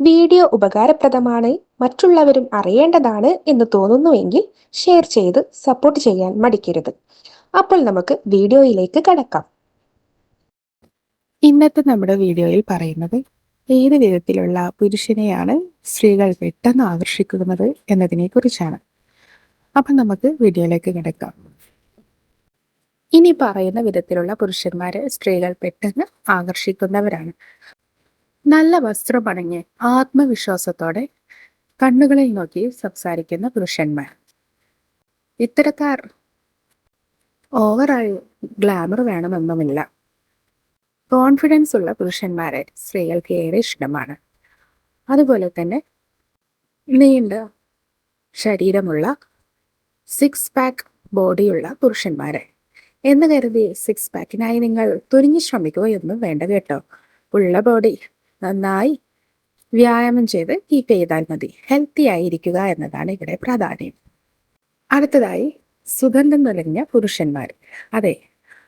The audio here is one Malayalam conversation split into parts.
വീഡിയോ ഉപകാരപ്രദമാണ് മറ്റുള്ളവരും അറിയേണ്ടതാണ് എന്ന് തോന്നുന്നുവെങ്കിൽ ഷെയർ ചെയ്ത് സപ്പോർട്ട് ചെയ്യാൻ മടിക്കരുത്. അപ്പോൾ നമുക്ക് വീഡിയോയിലേക്ക് കടക്കാം. ഇന്നത്തെ നമ്മുടെ വീഡിയോയിൽ പറയുന്നത് ഏത് വിധത്തിലുള്ള പുരുഷനെയാണ് സ്ത്രീകൾ പെട്ടെന്ന് ആകർഷിക്കുന്നത് എന്നതിനെ കുറിച്ചാണ് അപ്പം നമുക്ക് വീഡിയോയിലേക്ക് കിടക്കാം. ഇനി പറയുന്ന വിധത്തിലുള്ള പുരുഷന്മാരെ സ്ത്രീകൾ പെട്ടെന്ന് ആകർഷിക്കുന്നവരാണ്. നല്ല വസ്ത്രമണിഞ്ഞ് ആത്മവിശ്വാസത്തോടെ കണ്ണുകളിൽ നോക്കി സംസാരിക്കുന്ന പുരുഷന്മാർ. ഇത്തരക്കാർ ഓവറായി ഗ്ലാമർ വേണമെന്നുമില്ല കോൺഫിഡൻസ് ഉള്ള പുരുഷന്മാരെ സ്ത്രീകൾക്ക് ഏറെ ഇഷ്ടമാണ്. അതുപോലെ തന്നെ നീണ്ട ശരീരമുള്ള സിക്സ് പാക്ക് ബോഡിയുള്ള പുരുഷന്മാരെ. എന്ന് കരുതി സിക്സ് പാക്കിനായി നിങ്ങൾ തുനിഞ്ഞു ശ്രമിക്കുകയൊന്നും വേണ്ട കേട്ടോ. ഉള്ള ബോഡി നന്നായി വ്യായാമം ചെയ്ത് കീപ്പ് ചെയ്താൽ മതി. ഹെൽത്തി ആയിരിക്കുക എന്നതാണ് ഇവിടെ പ്രാധാന്യം. അടുത്തതായി സുഗന്ധം നിറഞ്ഞ പുരുഷന്മാർ. അതെ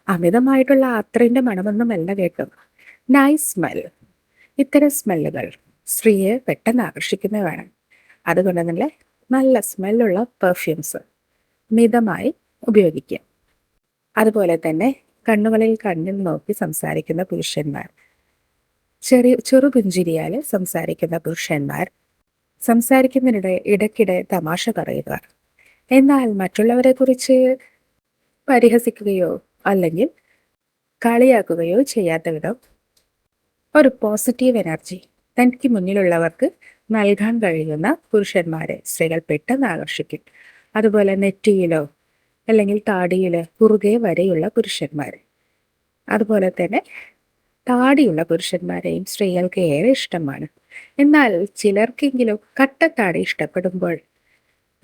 അമിതമായിട്ടുള്ള അത്രയുടെ മണമൊന്നുമല്ല കേട്ടോ. നൈസ് സ്മെൽ ഇത്തരം സ്മെല്ലുകൾ സ്ത്രീയെ പെട്ടെന്ന് ആകർഷിക്കുന്നതാണ് അതുകൊണ്ട് തന്നെ നല്ല സ്മെല്ലുള്ള പെർഫ്യൂംസ് മിതമായി ഉപയോഗിക്കുക അതുപോലെ തന്നെ കണ്ണുകളിൽ കണ്ണിൽ നോക്കി സംസാരിക്കുന്ന പുരുഷന്മാർ. ചെറിയ ചെറുപുഞ്ചിരിയാൽ സംസാരിക്കുന്ന പുരുഷന്മാർ സംസാരിക്കുന്നതിനിടെ ഇടയ്ക്കിടെ തമാശ പറയുക. എന്നാൽ മറ്റുള്ളവരെ കുറിച്ച് പരിഹസിക്കുകയോ അല്ലെങ്കിൽ കളിയാക്കുകയോ ചെയ്യാത്ത വിധം ഒരു പോസിറ്റീവ് എനർജി തനിക്ക് മുന്നിലുള്ളവർക്ക് നൽകാൻ കഴിയുന്ന പുരുഷന്മാരെ സ്ത്രീകൾ പെട്ടെന്ന് ആകർഷിക്കും. അതുപോലെ നെറ്റിയിലോ അല്ലെങ്കിൽ താടിയിലോ കുറുകെ വരെയുള്ള പുരുഷന്മാർ. അതുപോലെ തന്നെ താടിയുള്ള പുരുഷന്മാരെയും സ്ത്രീകൾക്ക് ഏറെ ഇഷ്ടമാണ്. എന്നാൽ ചിലർക്കെങ്കിലും കട്ടത്താടി ഇഷ്ടപ്പെടുമ്പോൾ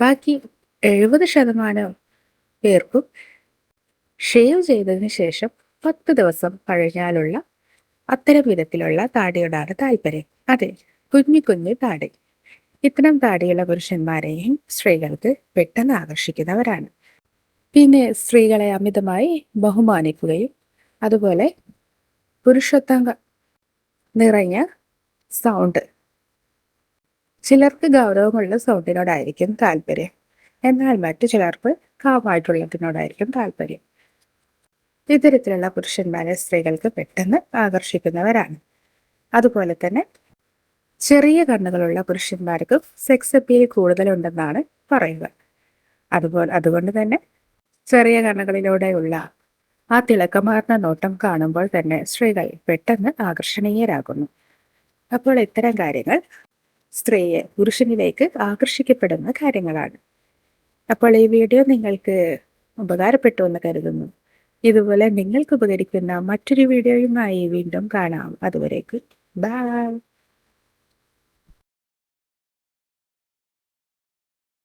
ബാക്കി എഴുപത് ശതമാനം പേർക്കും ഷേവ് ചെയ്തതിന് ശേഷം പത്ത് ദിവസം കഴിഞ്ഞാലുള്ള അത്തരം വിധത്തിലുള്ള താടിയോടാണ് താല്പര്യം. അതെ കുഞ്ഞു കുഞ്ഞു താടി. ഇത്തരം താടിയുള്ള പുരുഷന്മാരെയും സ്ത്രീകൾക്ക് പെട്ടെന്ന് ആകർഷിക്കുന്നവരാണ്. പിന്നെ സ്ത്രീകളെ അമിതമായി ബഹുമാനിക്കുകയും അതുപോലെ പുരുഷത്വം നിറഞ്ഞ സൗണ്ട് ചിലർക്ക് ഗൗരവമുള്ള സൗണ്ടിനോടായിരിക്കും താല്പര്യം. എന്നാൽ മറ്റു ചിലർക്ക് കാമായിട്ടുള്ളതിനോടായിരിക്കും താല്പര്യം. ഇത്തരത്തിലുള്ള പുരുഷന്മാരെ സ്ത്രീകൾക്ക് പെട്ടെന്ന് ആകർഷിക്കുന്നവരാണ്. അതുപോലെ തന്നെ ചെറിയ കണ്ണുകളുള്ള പുരുഷന്മാർക്ക് സെക്സ് അപ്പീൽ കൂടുതലുണ്ടെന്നാണ് പറയുക. അതുപോലെ അതുകൊണ്ട് തന്നെ ചെറിയ കണ്ണുകളിലൂടെയുള്ള ആ തിളക്കമാർന്ന നോട്ടം കാണുമ്പോൾ തന്നെ സ്ത്രീകൾ പെട്ടെന്ന് ആകർഷണീയരാകുന്നു. അപ്പോൾ ഇത്തരം കാര്യങ്ങൾ സ്ത്രീയെ പുരുഷനിലേക്ക് ആകർഷിക്കപ്പെടുന്ന കാര്യങ്ങളാണ്. അപ്പോൾ ഈ വീഡിയോ നിങ്ങൾക്ക് ഉപകാരപ്പെട്ടു എന്ന് കരുതുന്നു. ഇതുപോലെ നിങ്ങൾക്ക് ഉപകരിക്കുന്ന മറ്റൊരു വീഡിയോയുമായി വീണ്ടും കാണാം. അതുവരേക്ക് ബൈ.